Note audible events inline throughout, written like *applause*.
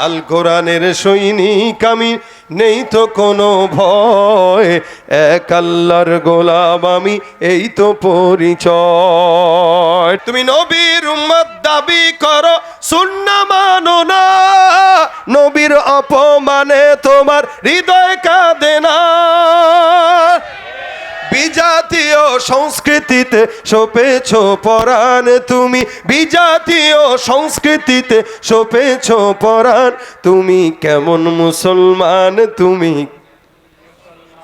আল কোরআনের সৈনিক আমি, নেই তো কোনো ভয়। এক আল্লাহর গোলাম আমি, এই তো পরিচয়। তুমি নবীর উম্মত দাবি করো, সুন্না মানো না। নবীর অপমানে তোমার হৃদয় কাঁদে না। সংস্কৃতিতে সোপেছ পরাণ। তুমি বিজাতীয় সংস্কৃতিতে সোপেছ পরাণ। তুমি কেমন মুসলমান তুমি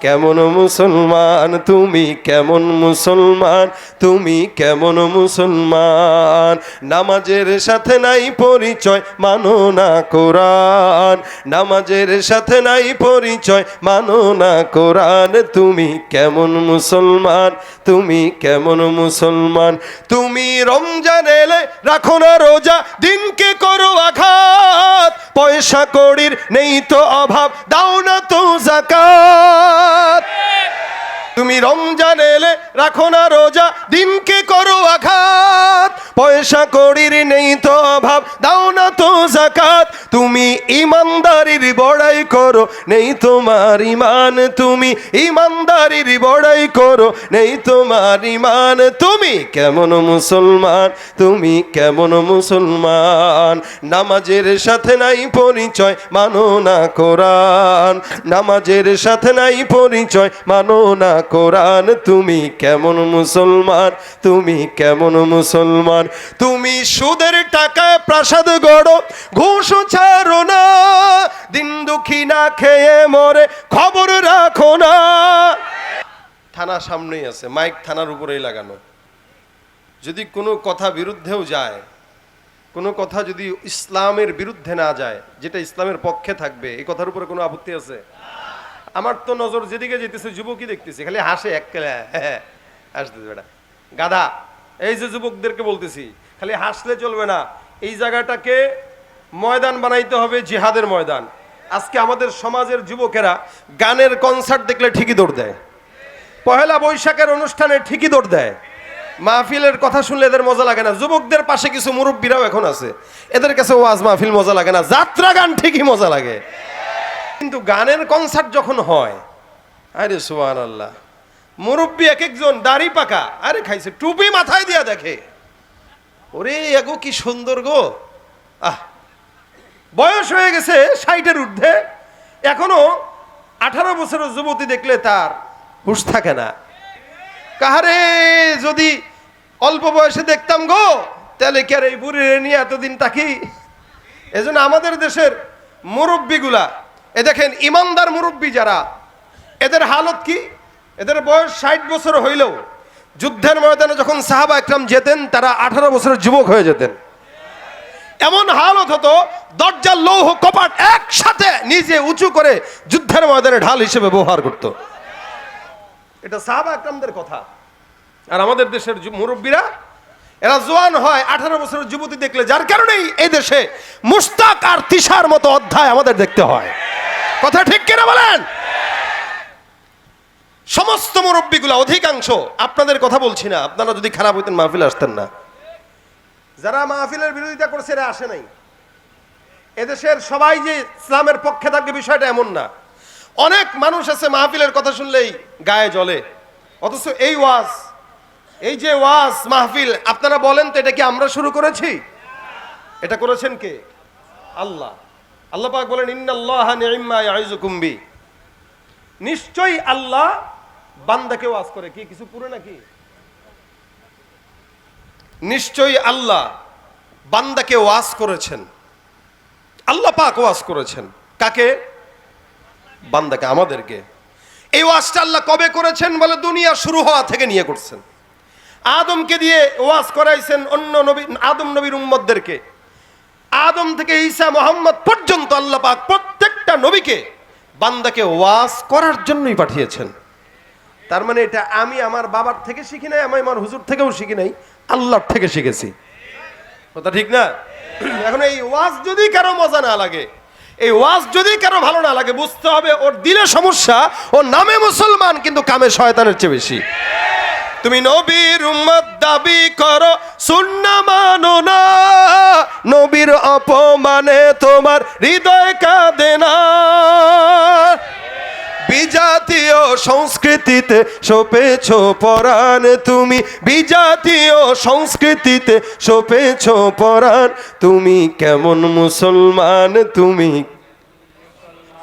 কেমন মুসলমান? তুমি কেমন মুসলমান? তুমি কেমন মুসলমান? নামাজের সাথে নাই পরিচয়, মানো না কোরআন। নামাজের সাথে নাই পরিচয়, মানো না কোরআন। তুমি কেমন মুসলমান? তুমি কেমন মুসলমান? তুমি রমজান এলে রাখো না রোজা, দিনকে করো আঘাত। পয়সা কড়ির নেই তো অভাব দাও না তো জাকাত। তুমি রমজান এলে রাখো না রোজা দিনকে করো আঘাত। পয়সা কড়ির নেই তো অভাব। দাও না তো জাকাত তুমি ইমানদারির বড়াই করো। নেই তোমার ইমান, তুমি ইমানদারির বড়াই করো। নেই তোমার ইমান, তুমি কেমন মুসলমান, তুমি কেমন মুসলমান। নামাজের সাথে নাই পরিচয়, মানো না কোরআন। নামাজের সাথে নাই পরিচয়, মানো না কোরআন। তুমি কেমন মুসলমান, তুমি কেমন মুসলমান। তুমি সুদের টাকায় প্রাসাদ গড়ো, ঘুষ ছাড়ো না, দিন দুঃখী না খেয়ে মরে খবর রাখো না। থানা সামনেই আছে, মাইক থানার উপরেই লাগানো। যদি কোনো কথা বিরুদ্ধেও যায়, কোনো কথা যদি ইসলামের বিরুদ্ধে না যায়, যেটা ইসলামের পক্ষে থাকবে, এই কথার উপরে কোনো আপত্তি আছে? আমার তো নজর যেদিকে যেতেছে, যুবকই দেখতেছি, খালি হাসে এক হাসতেছে বেটা। গাধা। এই যে যুবকদেরকে বলতেছি, খালি হাসলে চলবে না। এই জায়গাটাকে ময়দান বানাইতে হবে, জিহাদের ময়দান। আজকে আমাদের সমাজের যুবকেরা গানের কনসার্ট দেখলে ঠিকই দৌড় দেয়। পহেলা বৈশাখের অনুষ্ঠানে ঠিকই দৌড় দেয়। মাহফিলের কথা শুনলে এদের মজা লাগে না। যুবকদের পাশে কিছু মুরব্বীরাও এখন আছে। এদের কাছে ওয়াজ মাহফিল মজা লাগে না। যাত্রা গান ঠিকই মজা লাগে। কিন্তু গানের কনসার্ট যখন হয়, আরে সুহান আল্লাহ মুরব্বী এক একজন দাড়ি পাকা, আরে খাইছে, টুপি মাথায় দিয়া দেখে। ওরে এগো কি সুন্দর গো। আহ, বয়স হয়ে গেছে ষাটের ঊর্ধ্বে, এখনও আঠারো বছরের যুবতী দেখলে তার হুশ থাকে না। কাহারে, যদি অল্প বয়সে দেখতাম গো, তাহলে কি আর এই বুড়িরে নিয়ে এতদিন তাকি এজন্য আমাদের দেশের মুরব্বীগুলা, এ দেখেন, ইমানদার মুরব্বী যারা, এদের হালত কি? এদের বয়স ষাট বছর হইলেও যুদ্ধের ময়দানে যখন সাহাবা একরাম যেতেন, তারা আঠারো বছরের যুবক হয়ে যেতেন। এমন হালত হতো দরজার লৌহ, কপাট একসাথে নিজে উঁচু করে যুদ্ধের ময়দানে ঢাল হিসেবে ব্যবহার করত। এটা সাহাবা একরামদের কথা। আর আমাদের দেশের মুরব্বীরা, এরা জোয়ান হয়, আঠারো বছরের যুবতী দেখলে, যার কারণেই এই দেশে মুস্তাক আর তিসার মতো অধ্যায় আমাদের দেখতে হয়। কথা ঠিক কিনা বলেন? সমস্ত মুরব্বীগুলো, অধিকাংশ, আপনাদের কথা বলছি না। আপনারা যদি খারাপ হইতেন, মাহফিল আসতেন না। যারা মাহফিলের বিরোধিতা করছে, এরা আসে নাই। এদেশের সবাই যে ইসলামের পক্ষে থাকবে, বিষয়টা এমন না। অনেক মানুষ আছে মাহফিলের কথা শুনলেই গায়ে জলে অথচ এই ওয়াজ, এই যে ওয়াজ, মাহফিল, আপনারা বলেন তো, এটা কি আমরা শুরু করেছি? এটা করেছেন কে? আল্লাহ। আল্লাহ পাক বলেন, ইন্নাল্লাহা নি'ম্মা ইয়াইজুকুম বি নিশ্চয়ই আল্লাহ বান্দাকে ওয়াজ করে কি, কিছু পুরো নাকি? নিশ্চয়ই আল্লাহ বান্দাকে ওয়াজ করেছেন। আল্লাহ পাক ওয়াজ করেছেন। কাকে? বান্দাকে, আমাদেরকে। এই ওয়াজটা আল্লাহ কবে করেছেন বলে দুনিয়া শুরু হওয়া থেকে নিয়ে করছেন। আদমকে দিয়ে ওয়াজ করাইছেন অন্য নবী, আদম নবীর উম্মতদেরকে। আদম থেকে ঈসা মোহাম্মদ পর্যন্ত আল্লাহ পাক প্রত্যেকটা নবীকে বান্দাকে ওয়াজ করার জন্যই পাঠিয়েছেন। তার মানে এটা আমি আমার বাবার থেকে শিখি নাই, আমি আমার হুজুর থেকেও শিখি নাই, আল্লাহর থেকে শিখেছি। কথা ঠিক না? *clears throat* এখন এই ওয়াজ যদি কারও মজা না লাগে, এই ওয়াজ যদি কারও ভালো না লাগে, বুঝতে হবে ওর দিলে সমস্যা ওর নামে মুসলমান, কিন্তু কামে শয়তানের চেয়ে বেশি। তুমি নবীর উম্মত দাবি করো, সুন্না মানো না। নবীর অপমানে তোমার হৃদয় কাঁদে না। বিজাতীয় সংস্কৃতিতে সপেছ পরাণ তুমি। বিজাতীয় সংস্কৃতিতে সপেছ পরাণ। তুমি কেমন মুসলমান তুমি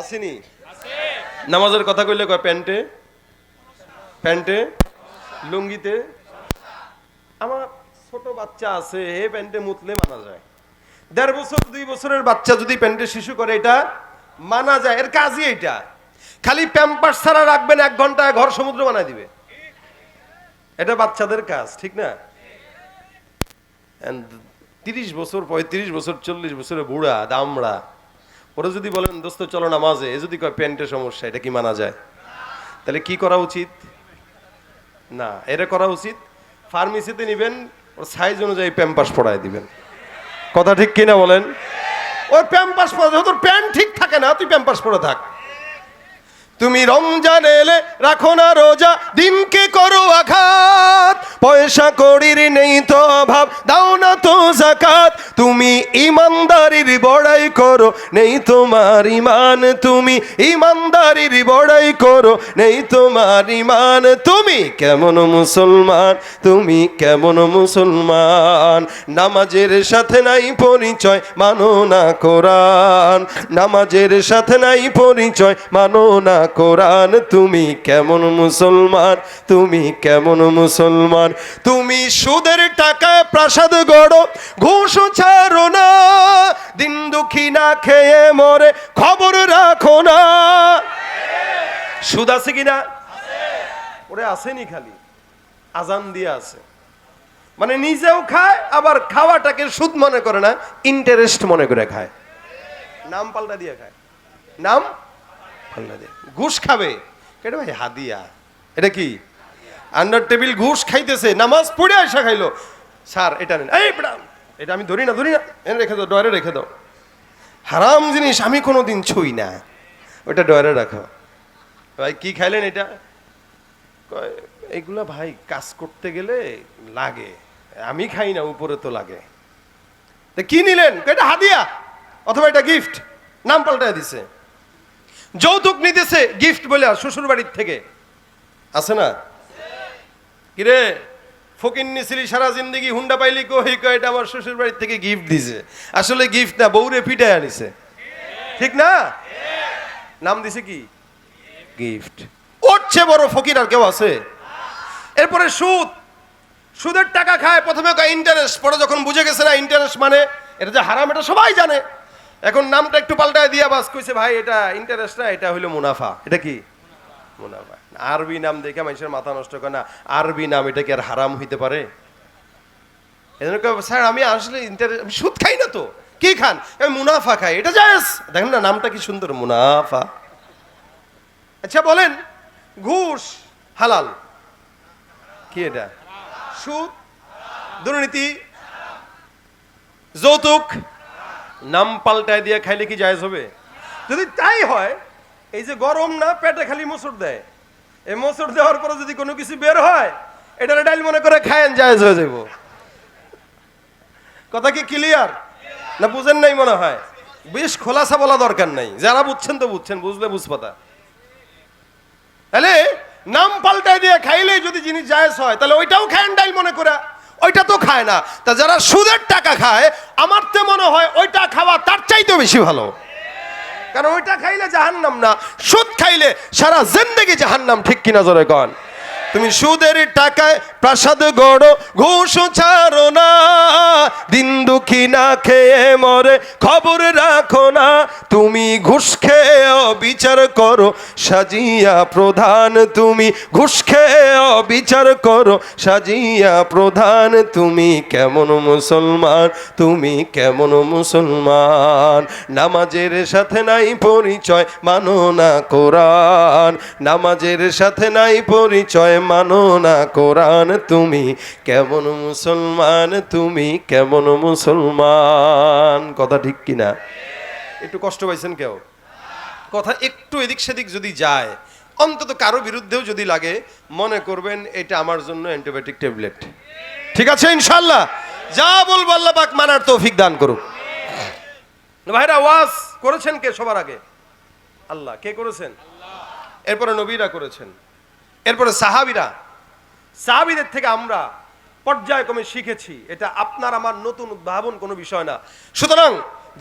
আসেনি। নামাজের কথা কইলে কয় প্যান্টে? প্যান্টে? লুঙ্গিতে? আমার ছোট বাচ্চা আছে হে প্যান্টে মুতলে মানা যায়। দেড় বছর দুই বছরের বাচ্চা যদি প্যান্টে শিশু করে এটা মানা যায়। এর কাজই এটা খালি প্যাম্পাস ছাড়া রাখবেন এক ঘন্টায় ঘর সমুদ্র বানায় দিবে। এটা বাচ্চাদের কাজ ঠিক না? তিরিশ বছর পঁয়ত্রিশ বছর চল্লিশ বছরের বুড়া দামড়া। ওরা যদি বলেন, দোস্ত, চলো নামাজে। এ যদি কয়, প্যান্টের সমস্যা, এটা কি মানা যায়? তাহলে কি করা উচিত? না, এটা করা উচিত। ফার্মেসিতে নিবেন, ওর সাইজ অনুযায়ী প্যাম্পাস পড়ায় দিবেন। কথা ঠিক কিনা বলেন? ওর প্যাম্পাস পড়া তোর প্যান্ট ঠিক থাকে না, তুই প্যাম্পাস পড়ে থাক। তুমি রমজান এলে রাখো না রোজা, দিনকে করো আঘাত। পয়সা কড়ির নেই তো অভাব, দাও না তো জাকাত তুমি ইমানদারির বড়াই করো, নেই তোমার ইমান। তুমি ইমানদারির বড়াই করো, নেই তোমার ইমান। তুমি কেমন মুসলমান, তুমি কেমন মুসলমান। নামাজের সাথে নাই পরিচয়, মানো না কোরআন। নামাজের সাথে নাই পরিচয়, মানো না কোরআন, তুমি কেমন মুসলমান? তুমি কেমন মুসলমান? তুমি সুদের টাকায় প্রাসাদ গড়ো, ঘুষ ছাড়ো না। দিন দুঃখী না খেয়ে মরে, খবর রাখো না। সুদ আছে কিনা? ওরে আসেনি খালি। আজান দিয়ে আছে। মানে নিজেও খায়, আবার খাওয়াটাকে সুদ মনে করে না ইন্টারেস্ট মনে করে খায়। নাম পাল্টা দিয়ে খায়। নাম? ঘুষ খাবে। এটা ভাই, হাদিয়া। এটা কি? আন্ডার টেবিল ঘুষ খাইতেছে, নামাজ পড়ে খাইলো। স্যার, এটা নেন। এই এটা আমি ধরি না ধরি না। এনে রেখে দাও, ডয়ারে রেখে দাও। হারাম জিনিস আমি কোনো দিন ছুই না। ওটা ডয়ারে রাখো। ভাই, কি খাইলেন এটা? এগুলা ভাই, কাজ করতে গেলে লাগে। আমি খাই না, উপরে তো লাগে। তা কি নিলেন? এটা হাদিয়া? অথবা এটা গিফট নাম পাল্টায় দিছে। যৌতুক নিতেছে গিফট বলে শ্বশুর বাড়ির থেকে। আছে না? কিরে, ফকির নিছিলি সারা জিন্দগি হুন্ডা পাইলি কই? কয়, এটা আমার শ্বশুর বাড়ির থেকে গিফট দিছে। আসলে গিফট না, বউরে পিটায় আনিছে ঠিক না? নাম দিছে কি? গিফট ওর বড় ফকির আর কেউ আছে? এরপরে সুদ। সুদের টাকা খায়, প্রথমে ইন্টারেস্ট পরে যখন বুঝে গেছে না ইন্টারেস্ট মানে এটা যে হারাম, এটা সবাই জানে। এখন নামটা একটু পাল্টায় দিয়া বাস কইছে ভাই এটা ইন্টারেস্ট না এটা হইল মুনাফা। এটা কি? মুনাফা। আরবি নাম দেখে মানুষের মাথা নষ্ট করে না আরবি নাম এটা কি আর হারাম হইতে পারে? এজন্য স্যার আমি আসলে ইন্টারেস্ট আমি সুদ খাই না তো কি খান? আমি মুনাফা খাই। এটা জায়েজ। দেখেন না নামটা কি সুন্দর মুনাফা। আচ্ছা বলেন ঘুষ হালাল? কি এটা? সুদ? দুর্নীতি? যৌতুক? নাম পাল্টায় দিয়ে খাইলে কি জায়েজ হবে? যদি তাই হয়, এই যে গরম না, পেটে খালি মসুর দেয়। এই মসুর দেওয়ার পরে যদি কোনো কিছু বের হয় এটা ডাইল মনে করে খায়েন জায়েজ হয়ে যাব কথা কি ক্লিয়ার না বুঝেন নাই মনে হয়? বেশ খোলাসা বলা দরকার নাই। যারা বুঝছেন তো বুঝছেন, বুঝলে বুঝপাতা। তাহলে নাম পাল্টায় দিয়ে খাইলে যদি জিনিস জায়েজ হয়, তাহলে ওইটাও খায় ডাইল মনে করে। ওইটা তো খায় না। তা যারা সুদের টাকা খায়, আমার তো মনে হয় ওইটা খাওয়া তার চাইতেও বেশি ভালো। কারণ ওইটা খাইলে জাহান্নাম না, সুদ খাইলে সারা জিন্দগি জাহান্নাম, ঠিক কিনা জোরে কন? তুমি সুদের টাকায় প্রাসাদ গড়ো, ঘুষ ছাড়ো না। দিন দুঃখী না খেয়ে মরে খবর রাখো না। তুমি ঘুষ খেয়ে বিচার করো, সাজিয়া প্রধান তুমি ঘুষ খেয়ে বিচার করো, সাজিয়া প্রধান তুমি কেমন মুসলমান, তুমি কেমন মুসলমান। নামাজের সাথে নাই পরিচয়, মানো না কোরআন। নামাজের সাথে নাই পরিচয় মানো না কোরআন তুমি? কেমন মুসলমান তুমি? কেমন মুসলমান? কথা ঠিক কিনা? একটু কষ্ট পাইছেন কেউ? কথা একটু এদিক সেদিক যদি যায়, অন্তত কারও বিরুদ্ধেও যদি লাগে, মনে করবেন এটা আমার জন্য অ্যান্টিবায়োটিক ট্যাবলেট। ঠিক আছে ইনশাল্লাহ যা বলব আল্লাহ পাক মানার তৌফিক দান করুক। ভাইরা, ওয়াজ করেছেন কে সবার আগে? আল্লাহ, কে করেছেন? এরপরে নবীরা করেছেন। এরপরে সাহাবিরা, সাহাবিদের থেকে আমরা পর্যায়ক্রমে শিখেছি, এটা আপনার আমার নতুন উদ্ভাবন কোনো বিষয় না। সুতরাং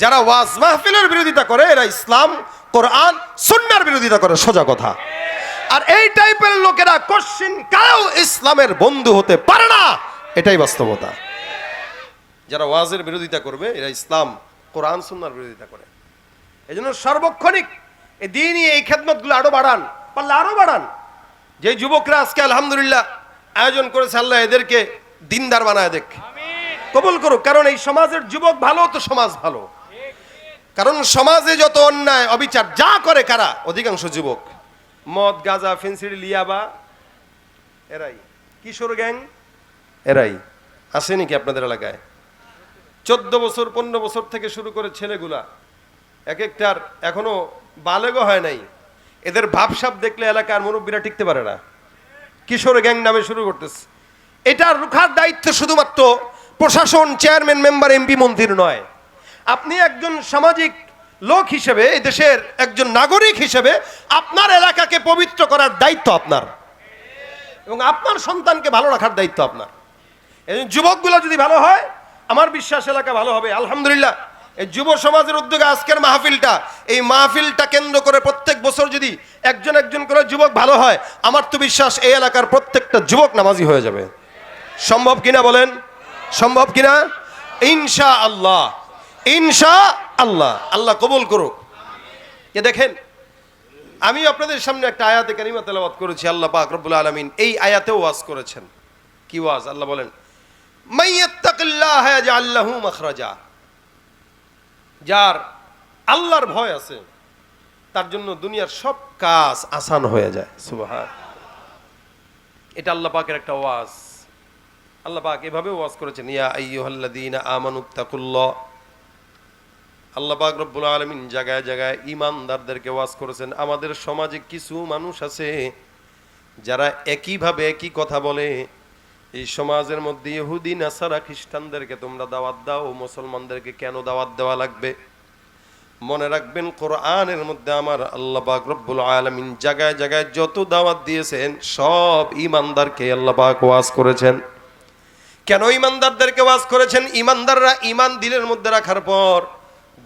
যারা ওয়াজ মাহফিলের বিরোধিতা করে, এরা ইসলাম, কোরআন, সুন্নার বিরোধিতা করে, সোজা কথা। আর এই টাইপের লোকেরা কোশ্চিন কারও ইসলামের বন্ধু হতে পারে না, এটাই বাস্তবতা। যারা ওয়াজের বিরোধিতা করবে, এরা ইসলাম, কোরআন, সুন্নার বিরোধিতা করে। এই জন্য সার্বক্ষণিক এই দিনই এই খেদমতগুলো আরও বাড়ান, পারলে আরও বাড়ান। যে যুবকরা আজকে আলহামদুলিল্লাহ আয়োজন করেছে আল্লাহ এদেরকে দিনদার বানায় দেখ। কবুল করুক কারণ এই সমাজের যুবক ভালো তো সমাজ ভালো। কারণ সমাজে যত অন্যায় অবিচার যা করে কারা অধিকাংশ যুবক। মদ গাজা ফেন্সিডি লিয়াবা এরাই। কিশোর গ্যাং এরাই। আছে নাকি আপনাদের এলাকায়? চোদ্দ বছর পনেরো বছর থেকে শুরু করে ছেলেগুলা। এক একটার এখনও বালেগও হয় নাই। এদের ভাবসাব দেখলে এলাকার মুরব্বীরা টিকতে পারে না। কিশোর গ্যাং নামে শুরু করতেছে। এটা রুখার দায়িত্ব শুধুমাত্র প্রশাসন, চেয়ারম্যান, মেম্বার, এমপি, মন্ত্রীর নয়। আপনি একজন সামাজিক লোক হিসেবে, এই দেশের একজন নাগরিক হিসেবে আপনার এলাকাকে পবিত্র করার দায়িত্ব আপনার। এবং আপনার সন্তানকে ভালো রাখার দায়িত্ব আপনার। যুবকগুলো যদি ভালো হয়, আমার বিশ্বাস এলাকা ভালো হবে। আলহামদুলিল্লাহ। এই যুব সমাজের উদ্যোগে আজকের মাহফিলটা, এই মাহফিলটা কেন্দ্র করে প্রত্যেক বছর যদি একজন একজন করে যুবক ভালো হয়, আমার তো বিশ্বাস এই এলাকার প্রত্যেকটা যুবক নামাজি হয়ে যাবে। সম্ভব কিনা বলেন? সম্ভব কিনা? ইনশা আল্লাহ ইনশা আল্লাহ আল্লাহ কবুল করুক। এ দেখেন? আমি আপনাদের সামনে একটা আয়াতে কারিমা তেলাওয়াত করেছি, আল্লাহ পাক রব্বুল আলামিন। এই আয়াতেও ওয়াজ করেছেন। কি ওয়াজ? আল্লাহ বলেন, মাইয়াত্তাকিল্লাহ ইয়াজআল লাহু মাখরাজা। যার আল্লাহর ভয় আছে, তার জন্য দুনিয়ার সব কাজ আসান হয়ে যায়। সুবহান। এটা আল্লাহ পাকের একটা ওয়াজ। আল্লাহ পাক এভাবে ওয়াজ করেছেন, ইয়া আইয়ুহাল্লাযীনা আমানুত্তাকুল্লাহ আল্লাহ পাক রব্বুল আলামিন জায়গায় জায়গায় ইমানদারদেরকে ওয়াজ করেছেন, আমাদের সমাজে কিছু মানুষ আছে যারা একইভাবে একই কথা বলে এই সমাজের মধ্যে ইহুদি, নাসারা খ্রিস্টানদেরকে তোমরা দাওয়াত দাও, মুসলমানদেরকে কেন দাওয়াত দেওয়া লাগবে? মনে রাখবেন, কোরআনের মধ্যে আমার আল্লাহ পাক রব্বুল আলামিন জায়গায় জায়গায় যত দাওয়াত দিয়েছেন, সব ইমানদারকে আল্লাহ পাক ওয়াজ করেছেন। কেন ইমানদারদেরকে ওয়াজ করেছেন? ইমানদাররা ইমান দিলের মধ্যে রাখার পর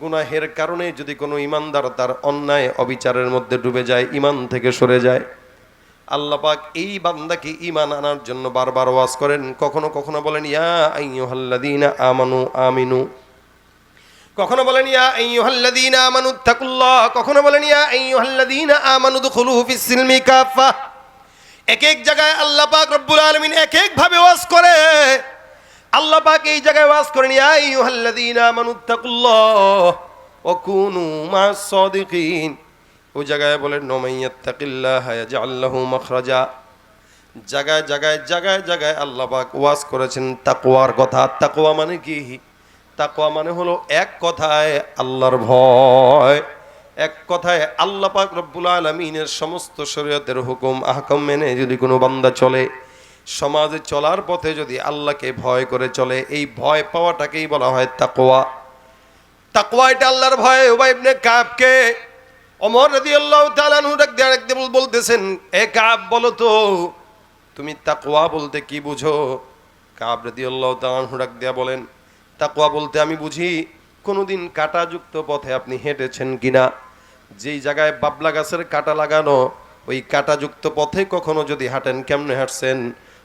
গুনাহের কারণে যদি কোনো ইমানদার তার অন্যায় অবিচারের মধ্যে ডুবে যায় ইমান থেকে সরে যায়। আল্লাহ পাক এই বান্দাকে ইমান আনার জন্য বারবার ওয়াজ করেন। কখনো কখনো বলেন, ইয়া আইয়ুহাল্লাযীনা আমানু আমিনু। কখনো বলেন, ইয়া আইয়ুহাল্লাযীনা আমানু তাকুল্লাহ কখনো বলেন, ইয়া আইয়ুহাল্লাযীনা আমানু দুখুলু ফিস সিলমি কাফা এক এক জায়গায় আল্লাহ পাক রব্বুল আলামিন এক এক ভাবে ওয়াজ করে। আল্লাহ পাক এই জায়গায় ওয়াজ করেন, ইয়া আইয়ুহাল্লাযীনা আমানু তাকুল্লাহ ওয়া কুনু মাস সাদিকিন ওই জায়গায় বলেন, নমাইয়াত্তাকিল্লাহ মাখরাজা। জায়গায় জায়গায় জায়গায় জায়গায় আল্লাহ পাক ওয়াজ করেছেন তাকওয়ার কথা। তাকওয়া মানে কি? তাকওয়া মানে হলো এক কথায় আল্লাহর ভয়, এক কথায় আল্লাহ পাক রব্বুল আলমিনের সমস্ত শরীয়তের হুকুম, আহকাম মেনে যদি কোনো বান্দা চলে, সমাজে চলার পথে যদি আল্লাহকে ভয় করে চলে, এই ভয় পাওয়াটাকেই বলা হয় তাকওয়া। তাকওয়া এটা আল্লাহর ভয়, উবাই ইবনে কাবকে ওমর আল্লাহ তাআলা আনহু ডাক দিয়ে ডাক বলতেছেন, এ কাব, বলো তো, তুমি তাকওয়া বলতে কি বুঝো? কাব রাদিয়াল্লাহু তাআলা আনহু ডাক দিয়া বলেন, তাকওয়া বলতে আমি বুঝি, কোনোদিন কাঁটাযুক্ত পথে আপনি হেঁটেছেন কিনা? যেই জায়গায় বাবলা গাছের কাঁটা লাগানো, ওই কাটাযুক্ত পথে কখনো যদি হাঁটেন, কেমনে হাঁটছেন?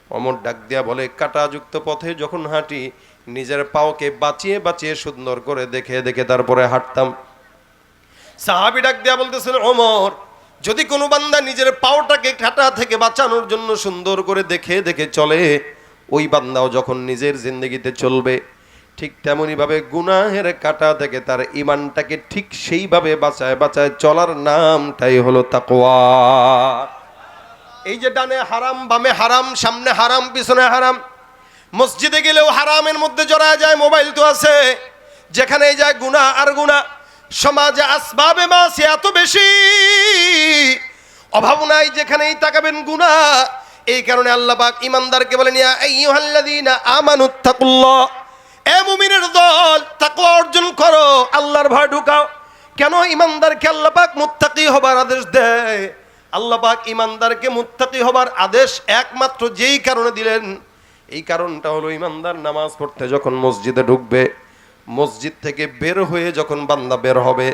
অমর ডাক দিয়া বলে, কাটাযুক্ত পথে যখন হাঁটি, নিজের পাওকে বাঁচিয়ে বাঁচিয়ে সুন্দর করে দেখে দেখে তারপরে হাঁটতাম। সাহাবি ডাক দেয়া বলতেছেন অমর যদি কোনো বান্দা নিজের পাওটাকে কাটা থেকে বাঁচানোর জন্য সুন্দর করে দেখে দেখে চলে, ওই বান্দাও যখন নিজের জিন্দগিতে চলবে, ঠিক তেমনইভাবে গুনাহের কাটা থেকে তার ইমানটাকে ঠিক সেইভাবে বাঁচায় বাঁচায় চলার নামটাই হলো তাকওয়া। এই যে ডানে হারাম, বামে হারাম, সামনে হারাম, পিছনে হারাম, মসজিদে গেলেও হারামের মধ্যে জড়া যায়, মোবাইল তো আছে যেখানে যায় গুণা আর গুণা সমাজে আসবাবে মাসে এত বেশি। অভাব নাই যেখানেই তাকাবেন গুণা এই কারণে আল্লাহ পাক ইমানদারকে বলেন আমানুত্তাকুল্লাহ এ মুমিনের দল, তাকওয়া অর্জন করো, আল্লাহর ভয় ঢুকাও। কেন ইমানদারকে আল্লাহ পাক মুত্তাকি হবার আদেশ দেয়? আল্লাহ পাক ইমানদারকে মুত্তাকি হবার আদেশ একমাত্র যেই কারণে দিলেন। এই কারণটা হলো ইমানদার নামাজ পড়তে যখন মসজিদে ঢুকবে মসজিদ থেকে বের হয়ে যখন বান্দা বের হবে,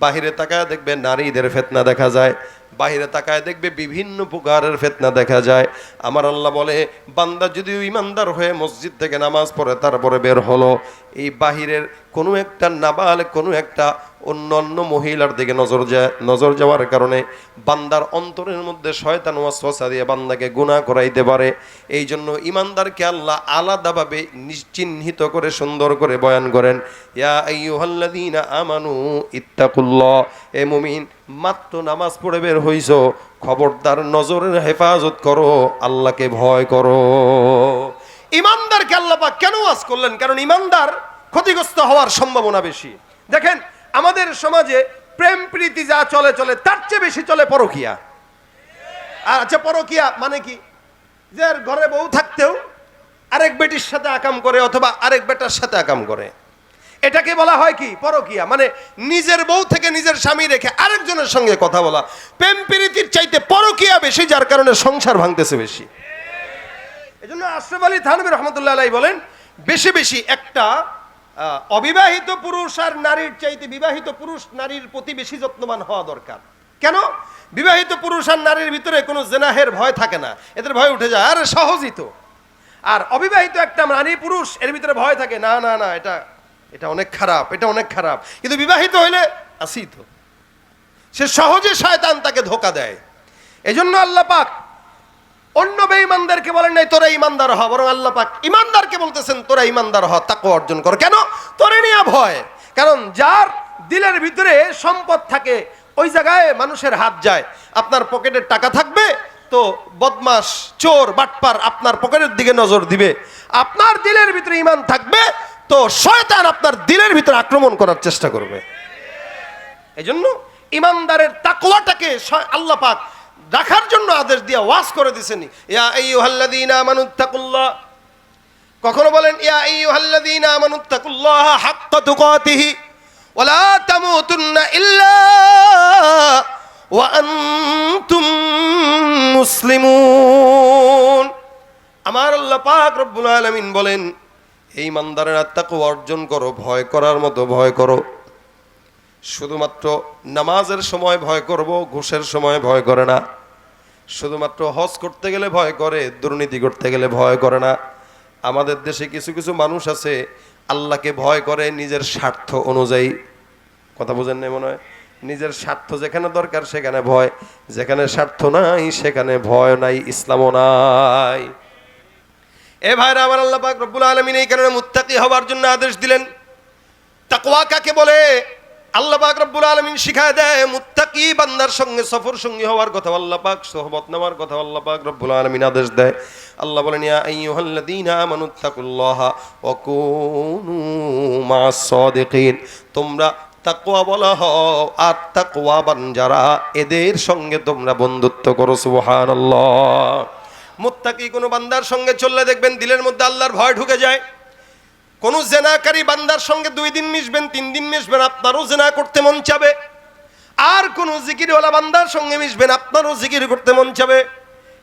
বাহিরে তাকায় দেখবে নারীদের ফেতনা দেখা যায়। বাহিরে তাকায় দেখবে বিভিন্ন প্রকারের ফেতনা দেখা যায়। আমার আল্লাহ বলে, বান্দা যদিও ইমানদার হয়ে মসজিদ থেকে নামাজ পড়ে, তারপরে বের হলো। এই বাহিরের কোনো একটা নাবাল, কোনো একটা অন্য অন্য মহিলার দিকে নজর যায়, নজর যাওয়ার কারণে বান্দার অন্তরের মধ্যে শয়তান ওয়াসওয়াসা দিয়ে বান্দাকে গুনাহ করাইতে পারে। এই জন্য ইমানদারকে আল্লাহ আলাদাভাবে নিশ্চিহ্নিত করে, সুন্দর করে বয়ান করেন, ইয়া আইয়ুহাল্লাযীনা আমানু ইত্তাকুল্লাহ। এ মুমিন মাত্র নামাজ পড়ে বের হইছো, খবরদার নজরের হেফাজত করো, আল্লাহকে ভয় করো। ইমানদারকে আল্লাহ পাক কেন ওয়াজ করলেন? কারণ ইমানদার ক্ষতিগ্রস্ত হওয়ার সম্ভাবনা বেশি। দেখেন, আমাদের সমাজে প্রেম প্রীতি যা চলে চলে, তার চেয়ে বেশি চলে পরকিয়া। আর আচ্ছা পরকিয়া মানে কি? যে ঘরে বউ থাকতেও আরেক বেটির সাথে আকাম করে অথবা আরেক বেটার সাথে আকাম করে। এটাকে বলা হয় কি? পরকিয়া। মানে নিজের বউ থেকে নিজের স্বামী রেখে আরেকজনের সঙ্গে কথা বলা। প্রেম প্রীতির চাইতে পরকিয়া বেশি, যার কারণে সংসার ভাঙতেছে বেশি। এই জন্য আশরাফ আলী থানবী রহমতুল্লাহ আলাই বলেন, বেশি বেশি একটা অবিবাহিত পুরুষ আর নারীর চাইতে বিবাহিত পুরুষ নারীর প্রতি বেশি যত্নবান হওয়া দরকার। কেন? বিবাহিত পুরুষ আর নারীর ভিতরে কোনো জেনাহের ভয় থাকে না। এদের ভয় উঠে যায়, আর সহজই তো। আর অবিবাহিত একটা নারী পুরুষ, এর ভিতরে ভয় থাকে, না না না, এটা এটা অনেক খারাপ, এটা অনেক খারাপ। কিন্তু বিবাহিত হইলে আসি তো সে সহজে শয়তান তাকে ধোকা দেয়। এজন্য আল্লাহ পাক অন্য বেঈমানদেরকে বলেন, নাই, তোরা ইমানদার হ। বরং আল্লাহ পাক ইমানদারকে বলতেছেন, তোরা ইমানদার হ তাকে অর্জন কর। কেন? তোরে নিয়ে ভয়। কারণ যার দিলের ভিতরে সম্পদ থাকে, ওই জায়গায় মানুষের হাত যায়। আপনার পকেটের টাকা থাকবে, তো বদমাস চোর, বাটপার আপনার পকেটের দিকে নজর দিবে। আপনার দিলের ভিতরে ইমান থাকবে তো শয়তান আপনার দিলের ভিতরে আক্রমণ করার চেষ্টা করবে। এজন্য ইমানদারের তাকওয়াটাকে আল্লাহ পাক রাখার জন্য আদেশ দিয়ে ওয়াজ করে দিছেন। ইয়া আইয়ুহাল্লাযীনা আমানুত্তাকুল্লাহ কখনো বলেন, ইয়া আইয়ুহাল্লাযীনা আমানুত্তাকুল্লাহ হাক্কা তুকাতিহি ওয়ালা তামুতুন্না ইল্লা ওয়া আনতুম মুসলিমুন। আমার আল্লাহ পাক রব্বুল আলামিন বলেন এই ইমানদারের তাকওয়া অর্জন করো, ভয় করার মতো ভয় করো। শুধুমাত্র নামাজের সময় ভয় করব, ঘুষের সময় ভয় করে না। শুধুমাত্র হজ করতে গেলে ভয় করে, দুর্নীতি করতে গেলে ভয় করে না। আমাদের দেশে কিছু কিছু মানুষ আছে, আল্লাহকে ভয় করে নিজের স্বার্থ অনুযায়ী। কথা বোঝেন নাই মনে হয়? নিজের স্বার্থ যেখানে দরকার সেখানে ভয়, যেখানে স্বার্থ নাই সেখানে ভয় নাই, ইসলামও নাই। এ ভাইরা আমার আল্লাহ পাক রব্বুল আলমিন এই কারণে মুত্তাকি হওয়ার জন্য আদেশ দিলেন। তাকওয়া কাকে বলে? আল্লাহ পাক রব্বুল আলমিন শিখায় দেয়, মুত্তাকি বান্দার সঙ্গে সফর সঙ্গী হওয়ার কথা। আল্লাহ পাক সোহবত নেওয়ার কথা আল্লাহ পাক রব্বুল আলামিন আদেশ দেয়। আল্লাহ বলেন, ইয়া আইয়ুহাল্লাযীনা আমানুত্তাকুল্লাহা ওয়া কুনু মা'আস সাদিকিন। তোমরা তাকওয়া বলা হও, আর তাকওয়াবান যারা, এদের সঙ্গে তোমরা বন্ধুত্ব করো, সুবহানাল্লাহ। মুত্তাকি কোনো বান্দার সঙ্গে চললে দেখবেন দিলের মধ্যে আল্লাহর ভয় ঢুকে যায়। কোন জেনাকারী বান্দার সঙ্গে দুই দিন মিশবেন, তিন দিন মিশবেন, আপনারও জেনা করতে মন চাবে। আর কোন জিকিরওয়ালা বান্দার সঙ্গে মিশবেন, আপনারও জিকির করতে মন চাবে।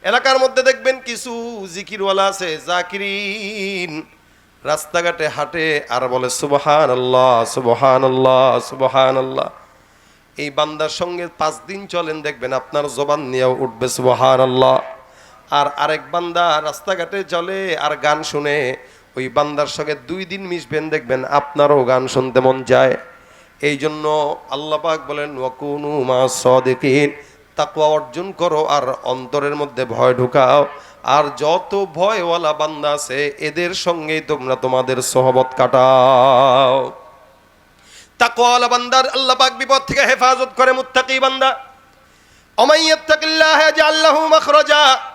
এলাকার মধ্যে দেখবেন কিছু জিকিরওয়ালা আছে, জাকিরিন। রাস্তাঘাটে হাঁটে আর বলে সুবহান আল্লাহ সুবহান আল্লাহ সুবহান আল্লাহ এই বান্দার সঙ্গে পাঁচ দিন চলেন, দেখবেন আপনার জবান নিয়েও উঠবে সুবহান আল্লাহ আর আরেক বান্দা রাস্তাঘাটে চলে আর গান শুনে, ওই বান্দার সঙ্গে দুই দিন মিশবেন, দেখবেন আপনারও গান শুনতে মন যায়। এই জন্য আল্লাহ পাক বলেন, ওয়াকুনু মা সদিকিন। তাকওয়া অর্জন করো আর অন্তরের মধ্যে ভয় ঢুকাও। আর যত ভয়ওয়ালা বান্দা আছে, এদের সঙ্গেই তোমরা তোমাদের সহবত কাটাও। তাকওয়ালা বান্দার আল্লাহ পাক বিপদ থেকে হেফাজত করে, মুত্তাকি বান্দা। অমাইয়াত্তাকিল্লাহ জাআল্লাহু মাখরাজা।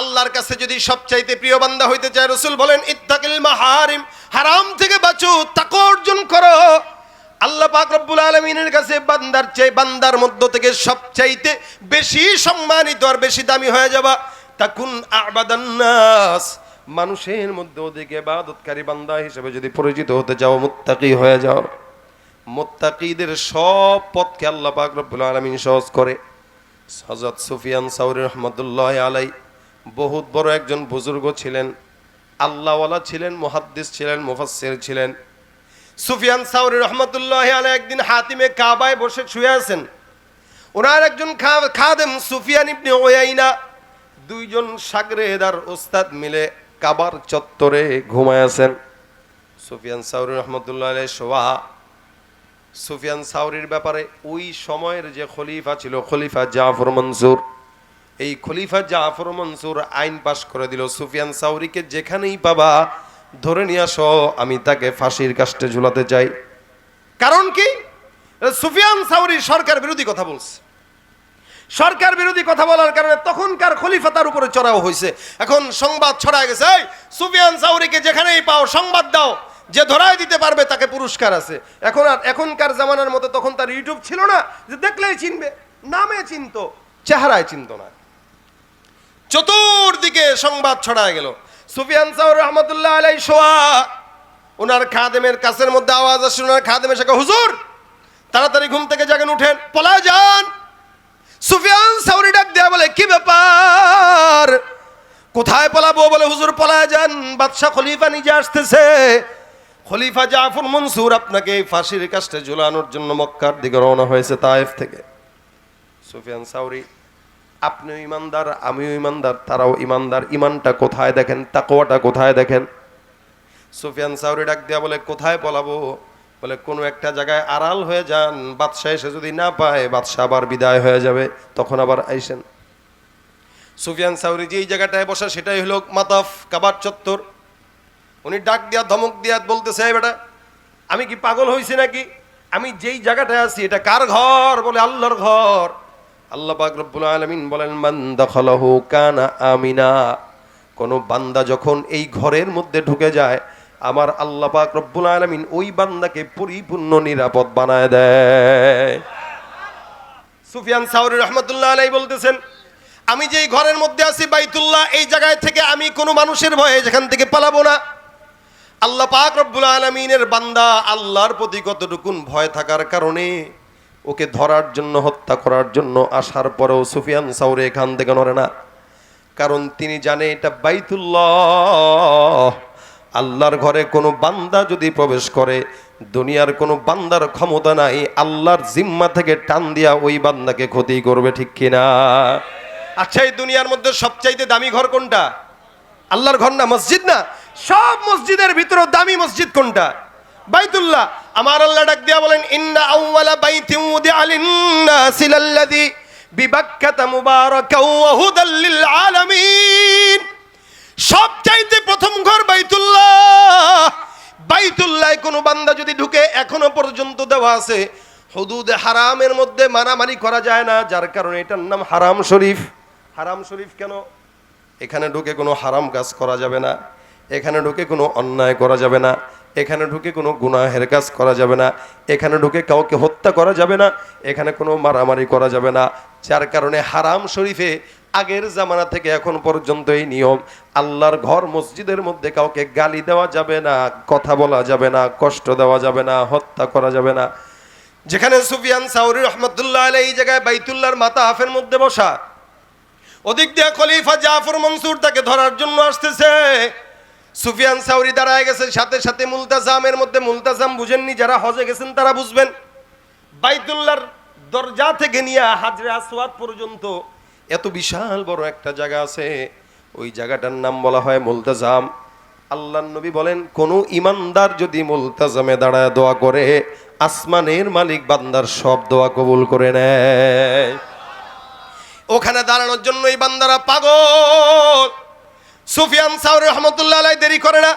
আল্লাহর কাছে যদি সবচাইতে প্রিয় বান্দা হইতে চায়, রসুল বলেন, ইত্তাকিল মাহারিম, হারাম থেকে বাঁচো, তাকওয়া অর্জন করো। আল্লাহ পাক রব্বুল আলমিনের কাছে বান্দার চেয়ে বান্দার মধ্য থেকে সবচাইতে বেশি সম্মানিত আর বেশি দামি হয়ে যাবা, তাকুন আবাদান্নাস মানুষের মধ্যে ওদিকে বাদতকারী বান্দা হিসেবে যদি পরিচিত হতে চাও, মুত্তাকি হয়ে যাও। মোত্তাকিদের সব পথকে আল্লাহ পাক রব্বুল আলমিন সহজ করে। হজরত সুফিয়ান সাউরি রহমতুল্লাহ আলাই বহুত বড় একজন বুজুর্গ ছিলেন, আল্লাহওয়ালা ছিলেন, মুহাদ্দিস ছিলেন, মুফাসসির ছিলেন। সুফিয়ান সাউরি রহমতুল্লাহ আলাই একদিন হাতিমে কাবায় বসে শুয়ে আছেন। ওনার একজন খাদেম সুফিয়ান ইবনে ওয়াইনা দুইজন সাগরেদ আর ওস্তাদ মিলে কাবার চত্বরে ঘুমায় আছেন। সুফিয়ান সাউরি রহমতুল্লাহ আলাই শোয়া সুফিয়ান সাউরির ব্যাপারে ওই সময়ের যে খলিফা ছিল, খলিফা জাফর মনসুর এই খলিফা জাফর মনসুর আইন পাশ করে দিল। সুফিয়ান সাউরিকে যেখানেই পাবা, ধরে নিয়ে আসো, আমি তাকে ফাঁসির কাস্টে ঝুলাতে চাই। কারণ কি? সুফিয়ান সাউরি সরকার বিরোধী কথা বলছে। সরকার বিরোধী কথা বলার কারণে তখনকার খলিফা তার উপরে চড়াও হয়েছে। এখন সংবাদ ছড়ায় গেছে সুফিয়ান সাউরিকে যেখানেই পাও, সংবাদ দাও। যে ধরায় দিতে পারবে, তাকে পুরস্কার আছে। এখন আর এখনকার জামানার মতো তখন তার ইউটিউব ছিল না, যে দেখলেই চিনবে, নামে চিনত, চেহারায় চিনত না। চতুর্দিকে সংবাদ ছড়ায় গেল। সুফিয়ান সাউর রহমতুল্লাহ আলাই শোয়া ওনার খাদেমের কাছের মধ্যে আওয়াজ আসছে ওনার খাদেমের সাথে হুজুর, তাড়াতাড়ি ঘুম থেকে জাগেন, উঠেন, পলায় যান। সুফিয়ান সাউরি ডাক দেয়া বলে, কি ব্যাপার? কোথায় পলাবো? বলে, হুজুর, পলায় যান, বাদশাহ খলিফা নিজে আসতেছে। খলিফা জাফর মনসুর আপনাকে এই ফাঁসির কাজটা ঝুলানোর জন্য মক্কার দিকে রওনা হয়েছে তায়েফ থেকে। সুফিয়ান সাউরি আপনিও ইমানদার, আমিও ইমানদার, তারাও ইমানদার। ইমানটা কোথায় দেখেন? তাকোয়াটা কোথায় দেখেন? সুফিয়ান সাউরি ডাক দিয়া বলে, কোথায় পলাবো? বলে, কোনো একটা জায়গায় আড়াল হয়ে যান, বাদশাহ এসে যদি না পায়, বাদশাহ আবার বিদায় হয়ে যাবে। তখন আবার আইসেন। সুফিয়ান সাউরি যেই জায়গাটায় বসা, সেটাই হলো মাতাফ, কাবার চত্বর। উনি ডাক দিয়া, ধমক দিয়া বলতেছে, "এই বেটা, আমি কি পাগল হয়েছি নাকি? আমি যেই জায়গাটায় আছি, এটা কার ঘর? বলে, আল্লাহর ঘর। আল্লাহ পাক রব্বুল আলামিন বলেন, মান দখলহু কানা আমিনা। কোন বান্দা যখন এই ঘরের মধ্যে ঢুকে যায়, আমার আল্লাহ পাক রব্বুল আলামিন ওই বান্দাকে পরিপূর্ণ নিরাপদ বানায় দেয়। সুফিয়ান সাউরি রহমতুল্লাহ আলাই বলতেছেন, আমি যেই ঘরের মধ্যে আছি বাইতুল্লাহ, এই জায়গায় থেকে আমি কোনো মানুষের ভয়ে যেখান থেকে পালাবো না। আল্লাহ পাক রব্বুল আলমিনের বান্দা আল্লাহর প্রতি কতটুকুন ভয় থাকার কারণে ওকে ধরার জন্য, হত্যা করার জন্য আসার পরেও সুফিয়ান সাউরে এখান থেকে নড়ে না। কারণ তিনি জানে এটা বাইতুল্লাহ। আল্লাহর ঘরে কোনো বান্দা যদি প্রবেশ করে, দুনিয়ার কোনো বান্দার ক্ষমতা নাই, আল্লাহর জিম্মা থেকে টান দিয়া ওই বান্দাকে ক্ষতি করবে ঠিক কিনা? আচ্ছা এই দুনিয়ার মধ্যে সবচাইতে দামি ঘর কোনটা? আল্লাহর ঘর না, মসজিদ না? সব মসজিদের ভিতরে দামি মসজিদ কোনটা? বাইতুল্লাহ। আমার আল্লাহ ডাক দিয়া বলেন, ইন্না আউওয়ালা বাইতি উদিআ লিন-নাসি লাল্লাযী বিবাক্কাতা মুবারাকাও ওয়া হুদাল লিল আলামিন সবচাইতে প্রথম ঘর বাইতুল্লাহ। বাইতুল্লাহ কোনো বান্দা যদি ঢুকে, এখনও পর্যন্ত দেওয়া আছে, হুদুদ হারামের মধ্যে মারামারি করা যায় না, যার কারণে এটার নাম হারাম শরীফ। হারাম শরীফ কেন? এখানে ঢুকে কোনো হারাম কাজ করা যাবে না, এখানে ঢুকে কোনো অন্যায় করা যাবে না এখানে ঢুকে কোনো গুনাহের কাজ করা যাবে না। এখানে ঢুকে কাউকে হত্যা করা যাবে না। এখানে কোনো মারামারি করা যাবে না। যার কারণে হারাম শরীফে আগের জামানা থেকে এখন পর্যন্ত এই নিয়ম। আল্লাহর ঘর মসজিদের মধ্যে কাউকে গালি দেওয়া যাবে না, কথা বলা যাবে না, কষ্ট দেওয়া যাবে না, হত্যা করা যাবে না। যেখানে সুফিয়ান সাউরি রহমতুল্লাহ আলাই এই জায়গায় বাইতুল্লাহর মাতা হাফের মধ্যে বসা। ওদিক দিয়ে খলিফা জাফর মনসুর তাকে ধরার জন্য আসতেছে। সুফিয়ান সাউরি দাঁড়ায় গেছে সাথে সাথে মুলতাজামের মধ্যে মুলতাজাম বুঝেননি, যারা হজে গেছেন তারা বুঝবেন। বাইতুল্লার দরজা থেকে নিয়ে হাজরে আসওয়াদ পর্যন্ত এত বিশাল বড় একটা জায়গা আছে। ওই জায়গাটার নাম বলা হয় মুলতাজাম। আল্লাহ নবী বলেন, কোন ইমানদার যদি মুলতাজামে দাঁড়ায় দোয়া করে, আসমানের মালিক বান্দার সব দোয়া কবুল করে নেয়। ওখানে দাঁড়ানোর জন্য এই বান্দারা পাগল। সুফিয়ান সাউরি রহমতুল্লাহ আলাই দেরি করে না।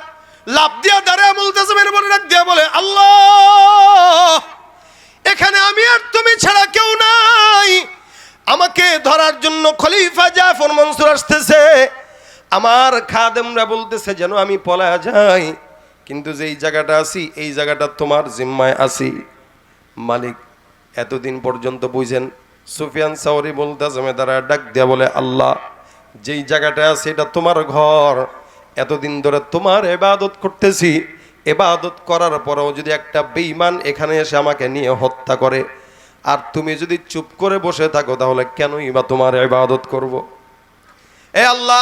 লাভ দিয়া দাঁড়ায় মুলতাজামের বলে, ডাক দিয়া বলে, আল্লাহ, এখানে আমি আর তুমি ছাড়া কেউ নাই। আমাকে ধরার জন্য খলিফা জাফর মনসুর আসতেছে। আমার খাদেমরা বলতেছে, যেন আমি পলা যাই, কিন্তু যেই জায়গাটা আছি, এই জায়গাটা তোমার জিম্মায় আছি। মালিক, এতদিন পর্যন্ত বুঝেন, সুফিয়ান সাউরি বলতেছে তারা ডাক দেয়া বলে, আল্লাহ যেই জায়গাটা আছে, এটা তোমার ঘর এতদিন ধরে তোমার এবাদত করতেছি এবাদত করার পরেও যদি একটা বেঈমান এখানে এসে আমাকে নিয়ে হত্যা করে, আর তুমি যদি চুপ করে বসে থাকো, তাহলে কেনই বা তোমার এবাদত করব। এ আল্লাহ,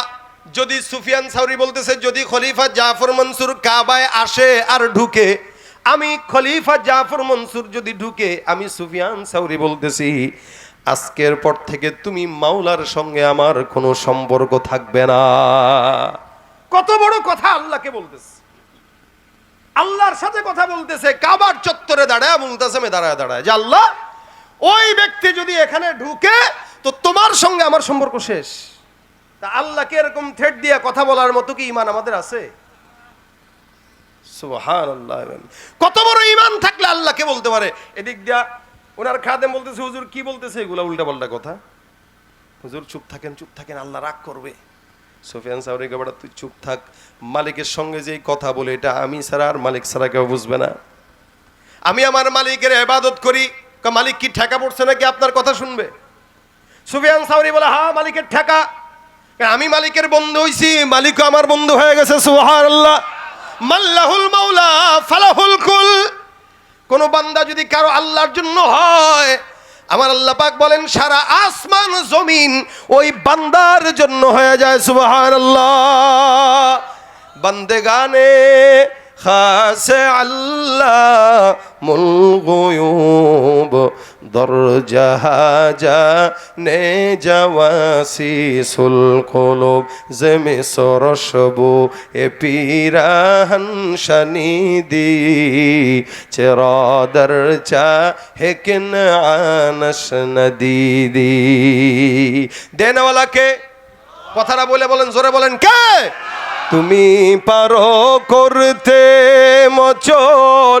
যদি সুফিয়ান সাউরি বলতেছে, যদি খলিফা জাফর মনসুর কাবায় আসে আর ঢুকে, আমি খলিফা জাফর মনসুর যদি ঢুকে, আমি সুফিয়ান সাউরি বলতেছি আজকের পর থেকে তুমি মাওলার সঙ্গে আমার কোনো সম্পর্ক থাকবে না। কত বড় কথা আল্লাহকে বলতেছে। আল্লাহর সাথে কথা বলতেছে, কাবার চত্বরে দাঁড়ায় মুলতাসেমে দাঁড়ায় দাঁড়ায়। যে আল্লাহ, ওই ব্যক্তি যদি এখানে ঢুকে, তো তোমার সঙ্গে আমার সম্পর্ক শেষ। তা আল্লাহকে এরকম থ্রেট দিয়ে কথা বলার মতো কি ইমান আমাদের আছে? কত বড় ইমান থাকলে আল্লাহকে বলতে পারে? এদিক দিয়া ওনার খাদেম বলতেছে, হুজুর, কি বলতেছে? এগুলা উল্টা পাল্টা কথা। হুজুর, চুপ থাকেন চুপ থাকেন, আল্লাহ রাগ করবে। সুফিয়ান সাউরি কেবাটা তুই চুপ থাক। মালিকের সঙ্গে যেই কথা বলে, এটা আমি ছাড়া আর মালিক ছাড়া কেউ বুঝবে না। আমি আমার মালিকের এবাদত করি। মালিক কি ঠেকা পড়ছে নাকি আপনার কথা শুনবে? সুফিয়ান সাউরি বলে হা মালিকের ঠেকা। আমি মালিকের বন্ধু হইছি। মালিকও আমার বন্ধু হয়ে গেছে সুহার আল্লাহ মাল্লাহুল মাওলা, ফালাহুল কুল। কোন বান্দা যদি কারও আল্লাহর জন্য হয়, আমার আল্লাহ পাক বলেন, সারা আসমান, জমিন ওই বান্দার জন্য হয়ে যায় সুবাহান আল্লাহ বান্দে গানে, খাস আল্লাহ মুল গুয়ুব। দরজাহাজা নে যাওয়াসি সুল কলব জেমে সরসবু এ পিরাহন শনিদি চেরাদর চা হেকিন আনস নদীদি দেনওয়ালাকে কথাটা বলে বলেন, জোরে বলেন, কে? তুমি পারো করতে মচন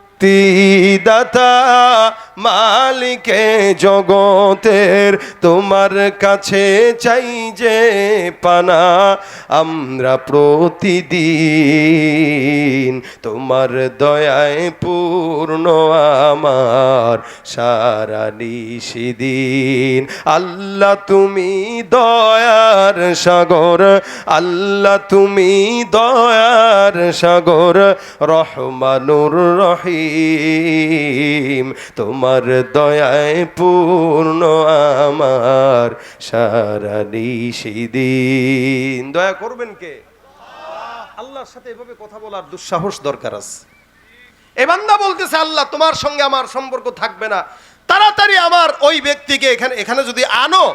মুক্তিদাতা মালিকে জগতের তোমার কাছে চাই যে পানা। আমরা প্রতিদিন তোমার দয়ায় পূর্ণ আমার সারা নিশিদিন। আল্লাহ তুমি দয়ার সাগর, আল্লাহ তুমি দয়ার সাগর, রহমানুর রহিম। তোমার দয়ায় পূর্ণ আমার সারা নিশিদিন। দয়া করবেন কে? আল্লাহর সাথে এভাবে কথা বলার দুঃসাহস দরকার আছে। এ বান্দা বলতেছে, আল্লাহ, তোমার সঙ্গে আমার সম্পর্ক থাকবে না। তাড়াতাড়ি আমার ওই ব্যক্তিকে এখানে এখানে যদি আনো,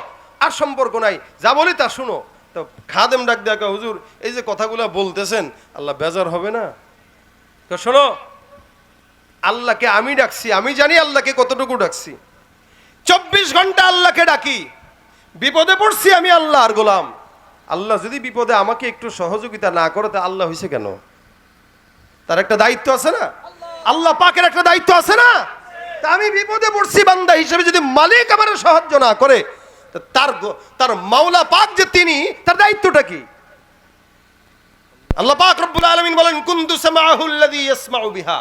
আর সম্পর্ক নাই, যা বলি তা শুনো। তো খাদেম ডাক দেখা হুজুর, এই যে কথাগুলো বলতেছেন, আল্লাহ বেজার হবে না? তো শোনো আল্লাহকে আমি ডাকছি, আমি জানি আল্লাহকে কতটুকু ডাকছি। চব্বিশ ঘণ্টা আল্লাহকে ডাকি, বিপদে পড়ছি আমি আল্লাহর গোলাম। আল্লাহ যদি বিপদে আমাকে একটু সহযোগিতা না করে, তা আল্লাহ হয়েছে কেন? তার একটা দায়িত্ব আছে না? আল্লাহ পাকের একটা দায়িত্ব আছে না? তা আমি বিপদে পড়ছি বান্দা হিসেবে যদি মালিক আমার সাহায্য না করে তার তার মাওলা পাক যে তিনি, তার দায়িত্বটা কি? আল্লাহ পাক রব্বুল আলামিন বলেন, কুনতু সামাহুল্লাযী ইয়াসমাউ বিহা।